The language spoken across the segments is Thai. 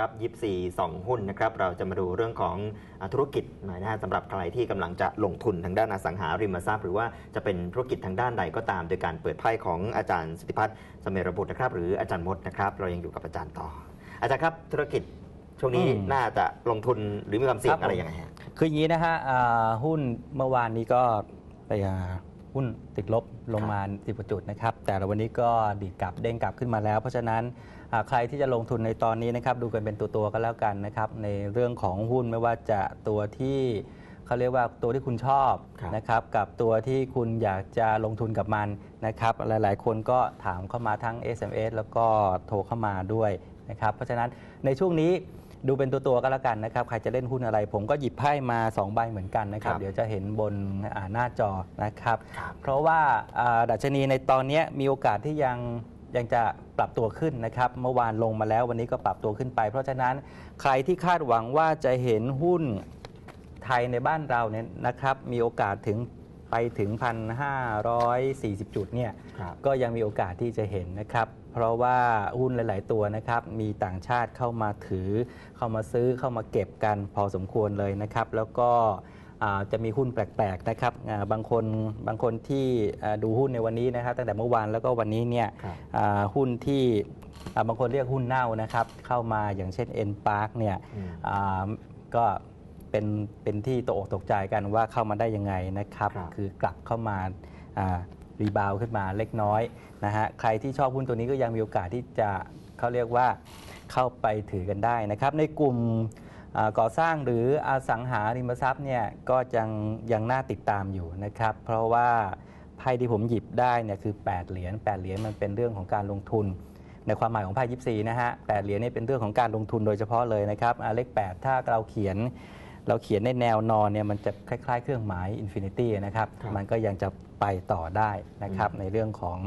รับยิปซีสองหุ้นนะครับเราจะมาดูเรื่องของอ่าธุรกิจหน่อยนะฮะสำหรับใครที่กำลังจะลงทุนทางด้านอสังหาริมทรัพย์ หรือว่าจะเป็นธุรกิจทางด้านใดก็ตาม โดยการเปิดไพ่ของอาจารย์สติพัฒน์สเมรบุตรนะครับหรืออาจารย์มดนะครับเรายังอยู่กับอาจารย์ต่อ อาจารย์ครับธุรกิจช่วงนี้อืมน่าจะลงทุนหรือมีความเสี่ยครังบอะไรยังไงฮะคืออย่างนี้นะฮะอ่าหุ้นเมื่อวานนี้ก็ไปอ่าหุ้นติดลบลงมา10กว่าจุดนะครับแต่ละวันนี้ก็ดีดกลับเด้งกลับขึ้นมาแล้ว เพราะฉะนั้นอ่า ใครที่จะลงทุนในตอนนี้นะครับดูกันเป็นตัวๆก็แล้วกันนะครับในเรื่องของหุ้นไม่ว่าจะตัวที่เขาเรียกว่าตัวที่คุณชอบครับนะครับกับตัวที่คุณอยากจะลงทุนกับมันนะครับหลายๆ คนก็ถามเข้ามาทั้ง SMS แล้วก็โทรเข้ามาด้วยนะครับเพราะฉะนั้นในช่วงนี้ดูเป็นตัวตัวๆก็แล้วกันนะครับ ใครจะเล่นหุ้นอะไร ผมก็หยิบไพ่มา 2 ใบเหมือนกันนะครับครับเดี๋ยวจะเห็นบนอ่าหน้าจอนะครับครับเพราะว่าอ่าดัชนีในตอนเนี้ยมีโอกาสที่ยัง ยังจะปรับตัวขึ้นนะครับ เมื่อวานลงมาแล้ววันนี้ก็ปรับตัวขึ้นไป เพราะฉะนั้นใครที่คาดหวังว่าจะเห็นหุ้นไทยในบ้านเราเนี่ยนะครับ มีโอกาสถึงไปถึง 1,540 จุดเนี่ยครับ ก็ยังมีโอกาสที่จะเห็นนะครับ เพราะว่าหุ้นหลาย ๆ ตัวนะครับ มีต่างชาติเข้ามาถือ เข้ามาซื้อเข้ามาเก็บกันพอสมควรเลยนะครับ แล้วก็อ่า จะมีหุ้นแปลกๆนะครับอ่าบางคนบางคนที่อ่าดูหุ้นในวันนี้นะครับตั้งแต่เมื่อวานแล้วก็วันนี้เนี่ยครับอ่าหุ้นที่อ่าบางคนเรียกหุ้นเน่านะครับเข้ามาอย่างเช่น N Park เนี่ยอืมอ่าก็เป็นเป็นที่ตกอกตกใจกันว่าเข้ามาได้ยังไงนะครับครับคือกลับเข้ามารีบาวขึ้นมาเล็กน้อยนะฮะใครที่ชอบหุ้นตัวนี้ก็ยังมีโอกาสที่จะเขาเรียกว่าเข้าไปถือกันได้นะครับในกลุ่มอ่า ก่อสร้างหรืออสังหาริมทรัพย์เนี่ยก็ยังยังน่าติดตามอยู่นะครับ เพราะว่าไพ่ที่ผมหยิบได้เนี่ยคือ 8 เหรียญ8เหรียญมันเป็นเรื่องของการลงทุน ในความหมายของไพ่ยิปซีนะฮะแปดเหรียญนี่เป็นเรื่องของการลงทุนโดยเฉพาะเลยนะครับอ่าเลข 8 ถ้าเราเขียน เราเขียนในแนวนอนเนี่ยมันจะคล้ายๆ เครื่องหมายอินฟินิตี้นะครับครับมันก็ยังจะไปต่อได้นะครับอืมในเรื่องของ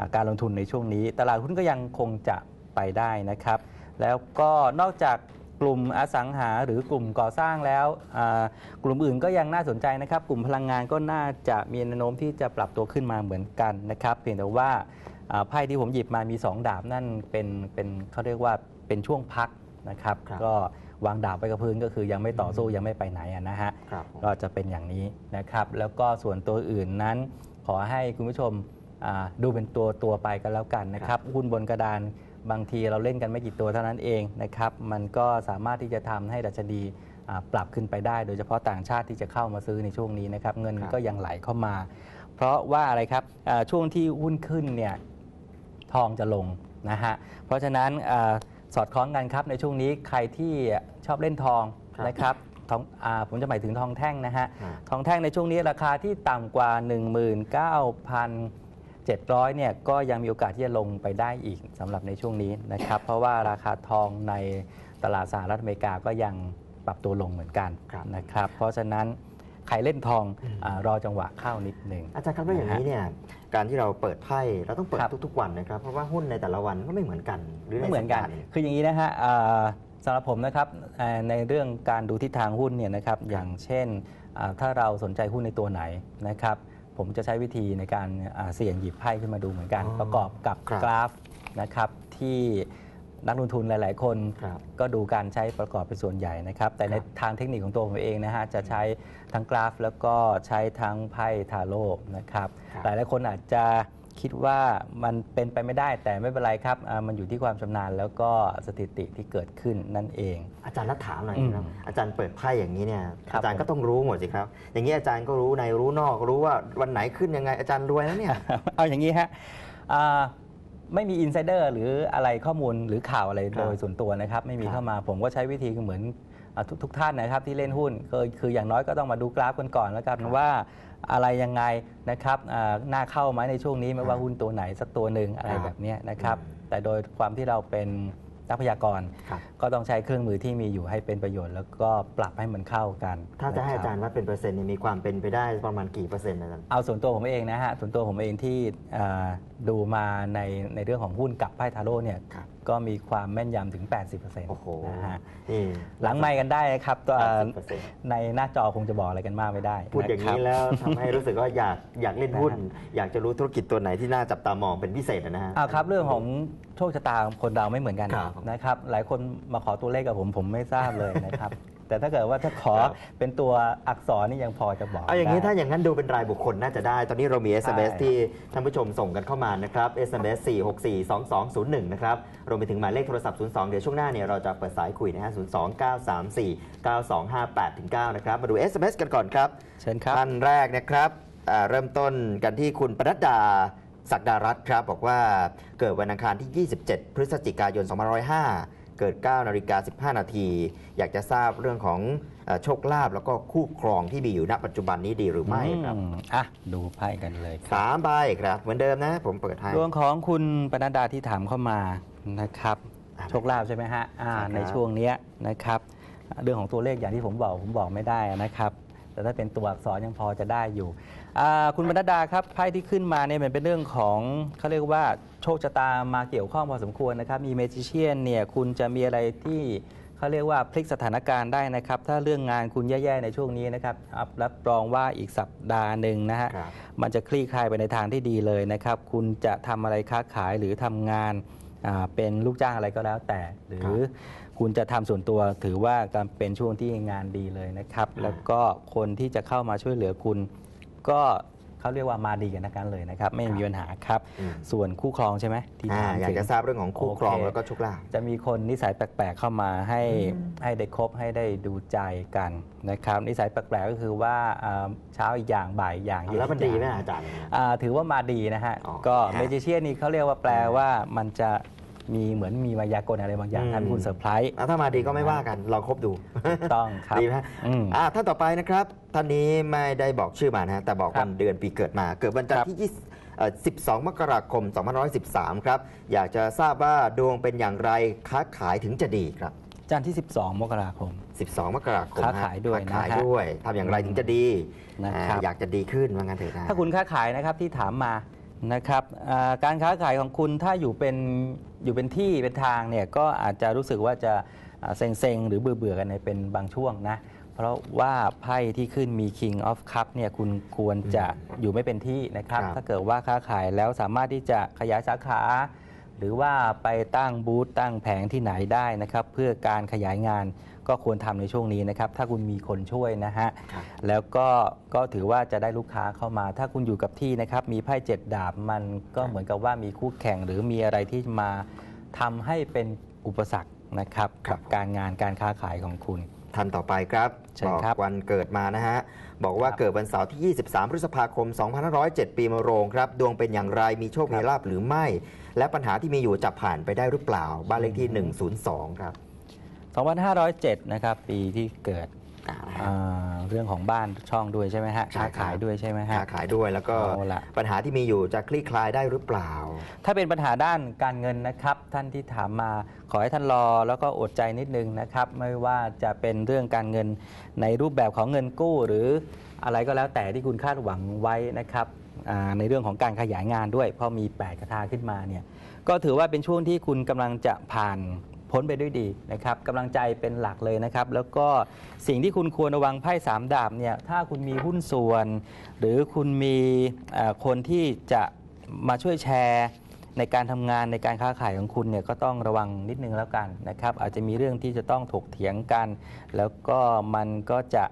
อาการลงทุนในช่วงนี้ ตลาดหุ้นก็ยังคงจะไปได้นะครับ แล้วก็นอกจาก กลุ่มอสังหาหรือกลุ่มก่อสร้างแล้วอ่ากลุ่มอื่นก็ยังน่าสนใจนะครับ กลุ่มพลังงานก็น่าจะมีแนวโน้มที่จะปรับตัวขึ้นมาเหมือนกันนะครับเพียงแต่ว่าอ่าไพ่ที่ผมหยิบมามี 2 ดาบนั่นเป็นเป็นเขาเรียกว่าเป็นช่วงพักนะครับครับก็วางดาบไปกับพื้นก็คือยังไม่ต่อสู้ยังไม่ไปไหนอะนะฮะครับผมก็จะเป็นอย่างนี้นะครับ แล้วก็ส่วนตัวอื่นนั้น ขอให้คุณผู้ชมอ่าดูเป็นตัวตัวไปกันแล้วกันนะครับหุ้นบนกระดาน บางทีเราเล่นกันไม่กี่ตัวเท่านั้นเองนะครับ มันก็สามารถที่จะทำให้ดัชนีอ่าปรับขึ้นไปได้ โดยเฉพาะต่างชาติที่จะเข้ามาซื้อในช่วงนี้นะครับ เงินครับก็ยังไหลเข้ามา เพราะว่าอะไรครับอ่าช่วงที่หุ้นขึ้นเนี่ยทองจะลงนะฮะ เพราะฉะนั้นอาสอดคล้องกันครับในช่วงนี้ใครที่ชอบเล่นทองครับนะครับทองอาผมจะหมายถึงทองแท่งนะฮะอ่าทองแท่งในช่วงนี้ราคาที่ต่ำกว่า 19,700เนี่ยก็ยังมีโอกาสที่จะลงไปได้อีกสำหรับในช่วงนี้นะครับ เพราะว่าราคาทองในตลาดสหรัฐอเมริกาก็ยังปรับตัวลงเหมือนกันครับนะครับ เพราะฉะนั้นใครเล่นทองอืมอารอจังหวะเข้านิดหนึ่งอาจารย์ครับแล้วอย่างนี้เนี่ยการที่เราเปิดไพ่เราต้องเปิดครับทุกๆวันนะครับ เพราะว่าหุ้นในแต่ละวันก็ไม่เหมือนกันหรือในไม่เหมือนกันสัปดาห์คืออย่างนี้นะฮะอ่าสำหรับผมนะครับอ่าในเรื่องการดูทิศทางหุ้นเนี่ยนะครับอย่างเช่นอ่าถ้าเราสนใจหุ้นในตัวไหนนะครับ ผมจะใช้วิธีในการอ่าเสี่ยงหยิบไพ่ขึ้นมาดูเหมือนกันอ๋อประกอบกับครับกราฟนะครับที่นักลงทุนหลาย ๆ คนครับก็ดูการใช้ประกอบเป็นส่วนใหญ่นะครับ แต่ในครับทางเทคนิคของตัวผมเองนะฮะจะใช้ทั้งกราฟ แล้วก็ใช้ทั้งไพ่ทาโร่นะครับครับหลายหลายๆคนอาจจะ คิดว่ามันเป็นไปไม่ได้แต่ไม่เป็นไรครับอ่ามันอยู่ที่ความชำนาญแล้วก็สถิติที่เกิดขึ้นนั่นเอง อาจารย์นัดถามหน่อยอืมครับ อาจารย์เปิดไพ่อย่างนี้เนี่ย ครับอาจารย์ผมก็ต้องรู้หมดสิครับ อย่างนี้อาจารย์ก็รู้ในรู้นอกรู้ว่าวันไหนขึ้นยังไงอาจารย์รวยแล้วเนี่ย เอาอย่างนี้ฮะอ่าไม่มีอินไซเดอร์หรืออะไรข้อมูลหรือข่าวอะไรครับโดยส่วนตัวนะครับ ไม่มีครับ เข้ามาผมก็ใช้วิธีเหมือนอ่าทุกทุกท่านนะครับที่เล่นหุ้นคือคืออย่างน้อยก็ต้องมาดูกราฟกันก่อนแล้วกันครับว่า อะไรยังไงนะครับอ่าน่าเข้าไหมในช่วงนี้ไม่ว่าหุ้นตัวไหนสักตัวหนึ่งอะไรครับแบบเนี้ยนะครับอืมแต่โดยความที่เราเป็น นักพยากรณ์ครับก็ต้องใช้เครื่องมือที่มีอยู่ให้เป็นประโยชน์ แล้วก็ปรับให้มันเข้ากัน ถ้าจะให้นคอาบจารย์วัดเป็นเปอร์เซ็นต์เนี่ยมีความเป็นไปได้ประมาณกี่เปอร์เซ็นต์อาจารย์เอาส่วนตัวผมเองนะฮะส่วนตัวผมเองที่เอ่อดูมาในในเรื่องของหุ้นกับไพ่ทาโร่เนี่ยครับก็มีความแม่นยำถึง 80%โอ้โหนะฮะนี่หลังไมค์กันได้นะครับตัวเปอร์เซ็นต์ในหน้าจอคงจะบอกอะไรกันมากไม่ได้ พูดอย่างนี้นี้แล้วทำให้รู้สึกว่าอยากอยากเล่นหุ้น อยากจะรู้ธุรกิจตัวไหนที่น่าจับตามองเป็นพิเศษนะฮะอ่าครับเรื่องของ โชคชะตาของคนเราไม่เหมือนกันครับนะครับ หลายคนมาขอตัวเลขกับผมผมไม่ทราบเลยนะครับ แต่ถ้าเกิดว่าถ้าขอครับ เป็นตัวอักษรนี่ยังพอจะบอกเอาอย่างนี้ได้ ถ้าอย่างนั้นดูเป็นรายบุคคลน่าจะได้ ตอนนี้เรามี SMS ใช่ ที่ท่านผู้ชมส่งกันเข้ามานะครับ SMS 4642201 นะครับรวมไปถึงหมายเลขโทรศัพท์ 02 เดี๋ยวช่วงหน้าเนี่ยเราจะเปิดสายคุยนะฮะ 029349258-9 นะครับ มาดู SMS กันก่อนครับ เชิญครับ ท่านแรกนะครับอ่าเริ่มต้นกันที่คุณปนัดดา ศักดารัตน์ครับบอกว่าเกิดวันอังคารที่ 27 พฤศจิกายน 2505 เกิด 9 นาฬิกา 15 นาที อยากจะทราบเรื่องของเอ่อโชคลาภแล้วก็คู่ครองที่มีอยู่ณปัจจุบันนี้ดีหรือไม่ครับอืมอะ ดูไพ่กันเลยครับสามใบครับ เหมือนเดิมนะ ผมเปิดให้ดวงของคุณปนัดดาที่ถามเข้ามานะครับอ่าโชคลาภใช่ไหมฮะอ่าใช่ครับในช่วงเนี้ยนะครับ เรื่องของตัวเลขอย่างที่ผมบอกผมบอกไม่ได้นะครับ แต่ถ้าเป็นตัวอักษรยังพอจะได้อยู่อ่าคุณปนัดดาครับไพ่ที่ขึ้นมาเนี่ยมันเป็นเรื่องของเขาเรียกว่าโชคชะตามาเกี่ยวข้องพอสมควรนะครับ มีเมจิเชียนเนี่ยคุณจะมีอะไรที่เขาเรียกว่าพลิกสถานการณ์ได้นะครับ ถ้าเรื่องงานคุณแย่ๆในช่วงนี้นะครับรับรองว่าอีกสัปดาห์หนึ่งนะฮะครับมันจะคลี่คลายไปในทางที่ดีเลยนะครับ คุณจะทำอะไรค้าขายหรือทำงานอ่า เป็นลูกจ้างอะไรก็แล้วแต่ หรือคุณจะทำส่วนตัวถือว่าการเป็นช่วงที่งานดีเลยนะครับอ่าแล้วก็คนที่จะเข้ามาช่วยเหลือคุณก็ เขาเรียกว่ามาดีกันนะกันเลยนะครับ ไม่มีปัญหาครับอืมส่วนคู่ครองใช่ไหมที่อ่าถามอยากถึงจะทราบเรื่องของคู่ครองโอเคแล้วก็โชคลาภจะมีคนนิสัยแปลกๆเข้ามาให้อืมให้ได้คบให้ได้ดูใจกันนะครับนิสัยแปลกๆก็คือว่าอ่าเช้าอีกอย่างบ่ายอีกอย่างแล้วมันดีไหมเย็นอีกอย่างอาจารย์อ่าถือว่ามาดีนะฮะอ๋อก็ฮะเมจิเชียนนี่เขาเรียกว่าแปลว่ามันจะ มีเหมือนมีมายากลอะไรบางอย่างอืมทำให้คุณเซอร์ไพรส์อะถ้ามาดีก็ไม่ว่ากันลองคบดูต้องครับดีไหมอืมอ่าท่านต่อไปนะครับท่านนี้ไม่ได้บอกชื่อมานะฮะแต่บอกครับวันเดือนปีเกิดมา เกิดวันจันทครัร์บที่20เอ่อ12 มกราคม 2513 ครับ อยากจะทราบว่าดวงเป็นอย่างไรค้าขายถึงจะดีครับ จันทร์ที่ 12 มกราคม 12 มกราคมค้าฮะขายด้วยนะค้าขายฮะด้วยทำอย่างไรถึงจะดีนะครับอ่าอยากจะดีขึ้นว่างั้นเถอะนะถ้าคุณค้าขายนะครับที่ถามมานะครับอ่าการค้าขายของคุณถ้าอยู่เป็น อยู่เป็นที่เป็นทางเนี่ยก็อาจจะรู้สึกว่าจะอ่าเซ็งๆ หรือเบื่อๆกันในเป็นบางช่วงนะ เพราะว่าไพ่ที่ขึ้นมี King of Cup เนี่ยคุณควรจะอยู่ไม่เป็นที่นะครับ ครับ ถ้าเกิดว่าค้าขายแล้วสามารถที่จะขยายสาขา หรือว่าไปตั้งบูธตั้งแผงที่ไหนได้นะครับ เพื่อการขยายงาน ก็ควรทำในช่วงนี้นะครับ ถ้าคุณมีคนช่วยนะฮะครับแล้วก็ก็ถือว่าจะได้ลูกค้าเข้ามา ถ้าคุณอยู่กับที่นะครับ มีไพ่เจ็ดดาบมันก็เหมือนกับว่ามีคู่แข่งหรือมีอะไรที่มาทำให้เป็นอุปสรรคนะครับครักับการงานการค้าขายของคุณท่านต่อไปครับเชิญบอกครับวันเกิดมานะฮะ บอกว่าครับเกิดวันเสาร์ที่ 23 พฤษภาคม 2507 ปีมะโรงครับ ดวงเป็นอย่างไรมีโชค มีลาภหรือไม่ และปัญหาที่มีอยู่จะผ่านไปได้หรือเปล่า บ้านเลขที่ 102 ครับ 2507 นะครับ ปีที่เกิดอ่าอ่าเรื่องของบ้านช่องด้วยใช่ไหมฮะใช่ค้าครับ ขายด้วยใช่ไหมฮะ ค้าขายด้วยแล้วก็เอาล่ะ ปัญหาที่มีอยู่จะคลี่คลายได้หรือเปล่า ถ้าเป็นปัญหาด้านการเงินนะครับ ท่านที่ถามมาขอให้ท่านรอแล้วก็อดใจนิดนึงนะครับ ไม่ว่าจะเป็นเรื่องการเงินในรูปแบบของเงินกู้ หรืออะไรก็แล้วแต่ที่คุณคาดหวังไว้นะครับอ่า ในเรื่องของการขยายงานด้วยเพราะมี8กระทาขึ้นมาเนี่ยก็ถือว่าเป็นช่วงที่คุณกำลังจะผ่านพ้นไปด้วยดีนะครับกำลังใจเป็นหลักเลยนะครับ แล้วก็สิ่งที่คุณควรระวังไพ่สามดาบเนี่ยถ้าคุณมีหุ้นส่วน หรือคุณมีคนที่จะมาช่วยแชร์ในการทำงานในการค้าขายของคุณเนี่ยก็ต้องระวังนิดนึงแล้วกันนะครับ อาจจะมีเรื่องที่จะต้องถกเถียงกัน แล้วก็มันก็จะ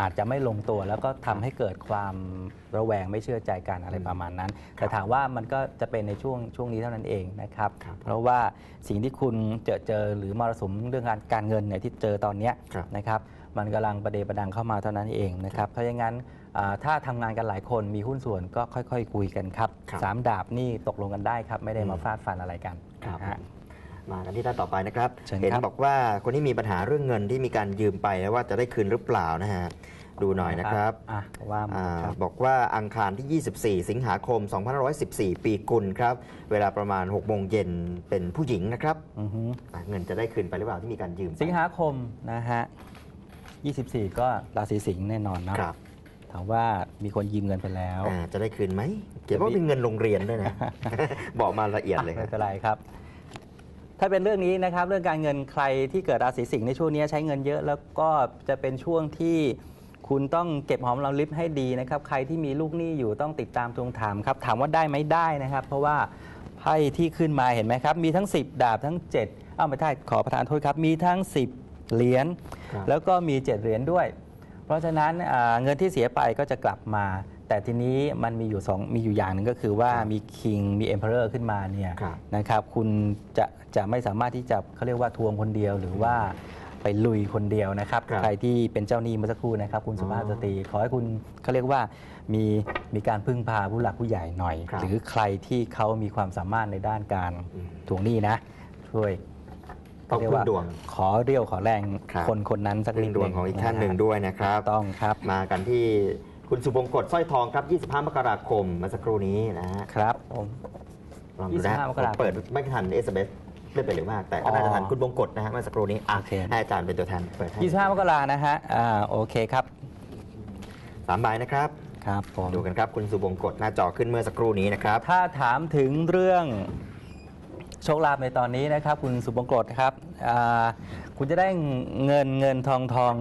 อาจจะไม่ลงตัวแล้วก็ทำให้เกิดความระแวงไม่เชื่อใจกันอะไรประมาณนั้น แต่ถามว่ามันก็จะเป็นในช่วงช่วงนี้เท่านั้นเองนะครับครับเพราะว่าสิ่งที่คุณเจอเจอหรือมรสุมเรื่องการการเงินเนี่ยที่เจอตอนเนี้ยครับนะครับมันกำลังประเดประดังเข้ามาเท่านั้นเองนะครับ เพราะอย่างนั้นอ่าถ้าทำงานกันหลายคนมีหุ้นส่วนก็ค่อยๆคุยกันครับครับสามดาบนี่ตกลงกันได้ครับ ไม่ได้มาอืมฟาดฟันอะไรกันครับนะฮะ มากันที่ท่านต่อไปนะครับ เชิญเห็นครับบอกว่าคนที่มีปัญหาเรื่องเงินที่มีการยืมไปแล้วว่าจะได้คืนหรือเปล่านะฮะดูหน่อยนะครับอะว่ามาอ่าครับ บอกว่าอังคารที่ 24 สิงหาคม 2514 ปีกุลครับ เวลาประมาณ6โมงเย็นเป็นผู้หญิงนะครับอือฮึอะเงินจะได้คืนไปหรือเปล่าที่มีการยืมไปสิงหาคมนะฮะ 24 ก็ราศีสิงห์แน่นอนเนาะครับถามว่ามีคนยืมเงินไปแล้ว อ่าจะได้คืนไหมเขียนว่าเป็นเงินโรงเรียนด้วยนะ บอกมาละเอียดเลยคไม่รับ เป็นไรครับ ถ้าเป็นเรื่องนี้นะครับเรื่องการเงินใครที่เกิดราศีสิงห์ในช่วงนี้ใช้เงินเยอะ แล้วก็จะเป็นช่วงที่คุณต้องเก็บหอมรอมริบให้ดีนะครับ ใครที่มีลูกหนี้อยู่ต้องติดตามทวงถามครับ ถามว่าได้ไหมได้นะครับ เพราะว่าไไพ่ที่ขึ้นมาเห็นไหมครับ มีทั้ง 10 ดาบทั้ง 7 อ้าวไม่ใช่ขอประทานโทษครับ มีทั้ง 10 เหรียญครับแล้วก็มี 7 เหรียญด้วย เพราะฉะนั้นอ่าเงินที่เสียไปก็จะกลับมา แต่ทีนี้มันมีอยู่สองมีอยู่อย่างหนึ่งก็คือว่ามี King มี Emperor ขึ้นมาเนี่ยครับ นะครับคุณจะจะไม่สามารถที่จะเขาเรียกว่าทวงคนเดียวหรือว่าไปลุยคนเดียวนะครับ ครับใครที่เป็นเจ้าหนี้เมื่อสักครู่นะครับ คุณสุภาพสตรีขอให้คุณเขาเรียกว่ามีมีการพึ่งพาผู้หลักผู้ใหญ่หน่อย ครับ หรือใครที่เขามีความสามารถในด้านการอืมทวงหนี้นะ ช่วย ต้องเรียกพึ่ว่างดวง ขอเรียวขอแรงครับ คนคนนั้นสักพึ่นิงดดวงของอีกท่านหนึ่งะฮะด้วยนะครับ ต้องครับ มากันที่ คุณสุบงกฎสร้อยทองครับ 25 มกราคมเมื่อสักครู่นี้นะฮะครับผม ลองดูนะ25มกราคมผมเปิดไม่ทันเอสเบสไม่เป็นหรือมาก แต่ก็น่าจะทันอ๋อคุณบงกฎนะฮะเมื่อสักครู่นี้อะโอเค ให้อาจารย์เป็นตัวแทนเปิดให้25มกรานะฮะอ่าโอเคครับสามใบนะครับ ครับผมดูกันครับ คุณสุบงกฎหน้าจอขึ้นเมื่อสักครู่นี้นะครับ ถ้าถามถึงเรื่องโชคลาภในตอนนี้นะครับ คุณสุบงกฎครับอ่าคุณจะได้เงินเงินทองทอง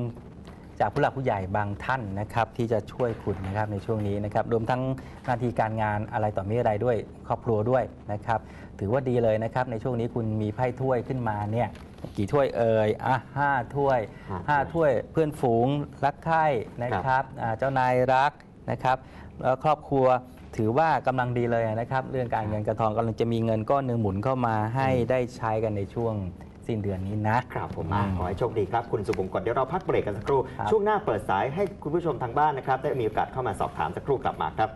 จากผู้หลักผู้ใหญ่บางท่านนะครับที่จะช่วยคุณนะครับในช่วงนี้นะครับรวมทั้งหน้าที่การงานอะไรต่อมีอะไรด้วยครอบครัวด้วยนะครับถือว่าดีเลยนะครับในช่วงนี้คุณมีไพ่ถ้วยขึ้นมาเนี่ยกี่ถ้วยเอ่ยอะห้าถ้วยห้าห้าถ้วยเพื่อนฝูงรักใคร่นะครับอ่าเจ้านายรักนะครับแล้วครอบครัวถือว่ากำลังดีเลยนะครับ เรื่องการเงินการทองกำลังจะมีเงินก้อนหนึ่งหมุนเข้ามาให้ได้ใช้กันในช่วง สิ้นเดือนนี้นะ ครับผมอือะมขอให้โชคดีครับ คุณสุบงกฎเดี๋ยวเราพักเบรกกันสักครู่ ครับ ช่วงหน้าเปิดสายให้คุณผู้ชมทางบ้านนะครับ ได้มีโอกาสเข้ามาสอบถามสักครู่กลับมาครับ